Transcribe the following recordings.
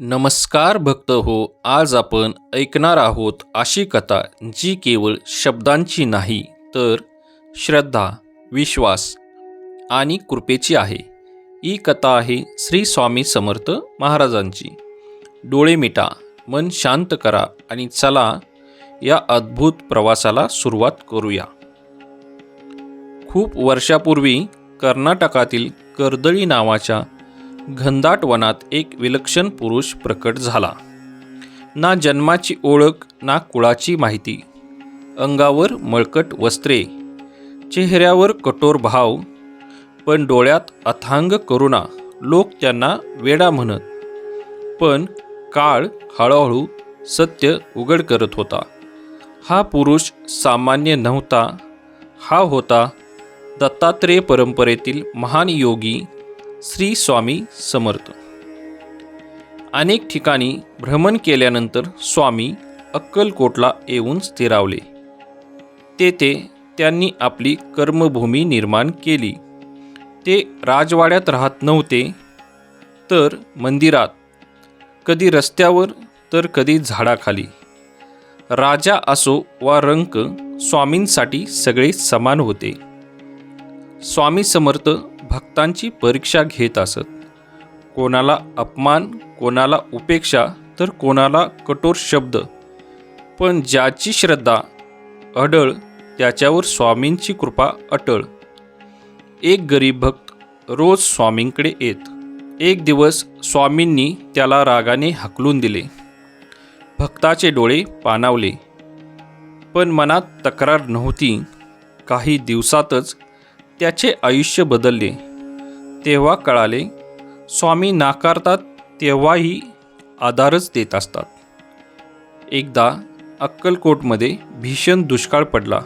नमस्कार भक्त हो आज आपण ऐकणार आहोत अशी कथा जी केवळ शब्दांची नाही तर श्रद्धा विश्वास आणि कृपेची आहे. ही कथा आहे श्री स्वामी समर्थ महाराजांची. डोळे मिटा मन शांत करा आणि चला या अद्भुत प्रवासाला सुरुवात करूया. खूप वर्षापूर्वी कर्नाटकातील कर्दळी नावाच्या घनदाट वनात एक विलक्षण पुरुष प्रकट झाला. ना जन्माची ओळख ना कुळाची माहिती. अंगावर मळकट वस्त्रे चेहऱ्यावर कठोर भाव पण डोळ्यात अथांग करुणा लोक त्यांना वेडा म्हणत. पण काळ हळूहळू सत्य उघड करत होता. हा पुरुष सामान्य नव्हता. हा होता दत्तात्रेय परंपरेतील महान योगी श्री स्वामी समर्थ. अनेक ठिकाणी भ्रमण केल्यानंतर स्वामी अक्कलकोटला येऊन स्थिरावले. तेथे त्यांनी आपली कर्मभूमी निर्माण केली. ते राजवाड्यात राहत नव्हते तर मंदिरात. कधी रस्त्यावर तर कधी झाडाखाली. राजा असो वा रंक स्वामींसाठी सगळे समान होते. स्वामी समर्थ भक्तांची परीक्षा घेत असत. कोणाला अपमान कोणाला उपेक्षा तर कोणाला कठोर शब्द. पण ज्याची श्रद्धा अडळ त्याच्यावर स्वामींची कृपा अटळ. एक गरीब भक्त रोज स्वामींकडे येत. एक दिवस स्वामींनी त्याला रागाने हकलून दिले. भक्ताचे डोळे पाणावले. पण मनात तक्रार नव्हती. काही दिवसातच त्याचे आयुष्य बदलले. तेव्हा कळाले स्वामी नाकारतात तेव्हाही आधारच देत असतात. एकदा अक्कलकोटमध्ये भीषण दुष्काळ पडला.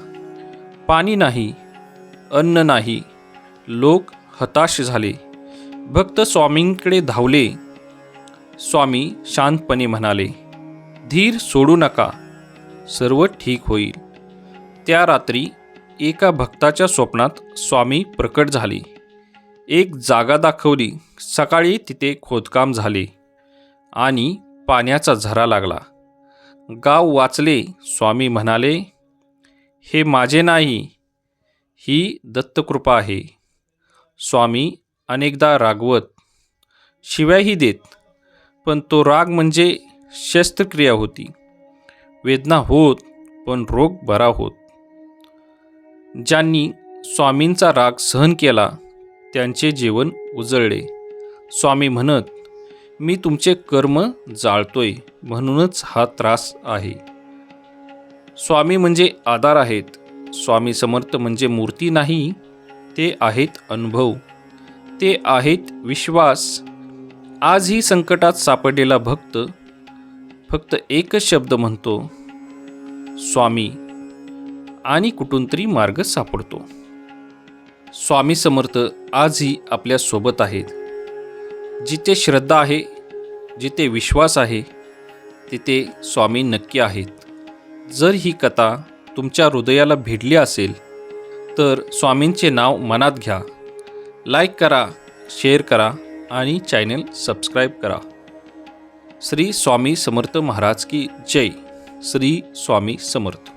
पाणी नाही अन्न नाही लोक हताश झाले. भक्त स्वामींकडे धावले. स्वामी शांतपणे म्हणाले धीर सोडू नका. सर्व ठीक होईल. त्या रात्री एका भक्ताच्या स्वप्नात स्वामी प्रकट झाले. एक जागा दाखवली. सकाळी तिथे खोदकाम झाले आणि पाण्याचा झरा लागला. गाव वाचले. स्वामी म्हणाले हे माझे नाही ही दत्तकृपा आहे. स्वामी अनेकदा रागवत शिव्याही देत पण तो राग म्हणजे शस्त्रक्रिया होती. वेदना होत पण रोग बरा होत. ज्यांनी स्वामींचा राग सहन केला त्यांचे जीवन उजळले. स्वामी म्हणत मी तुमचे कर्म जाळतोय म्हणूनच हा त्रास आहे. स्वामी म्हणजे आधार आहेत. स्वामी समर्थ म्हणजे मूर्ती नाही ते आहेत अनुभव. ते आहेत विश्वास. आजही संकटात सापडलेला भक्त फक्त एकच शब्द म्हणतो स्वामी आणि कुठून तरी मार्ग सापडतो. स्वामी समर्थ आजही आपल्यासोबत आहेत. जिथे श्रद्धा आहे जिथे विश्वास आहे तिथे स्वामी नक्की आहेत. जर ही कथा तुमच्या हृदयाला भिडली असेल तर स्वामींचे नाव मनात घ्या. लाईक करा शेअर करा आणि चॅनल सबस्क्राईब करा. श्री स्वामी समर्थ महाराज की जय. श्री स्वामी समर्थ.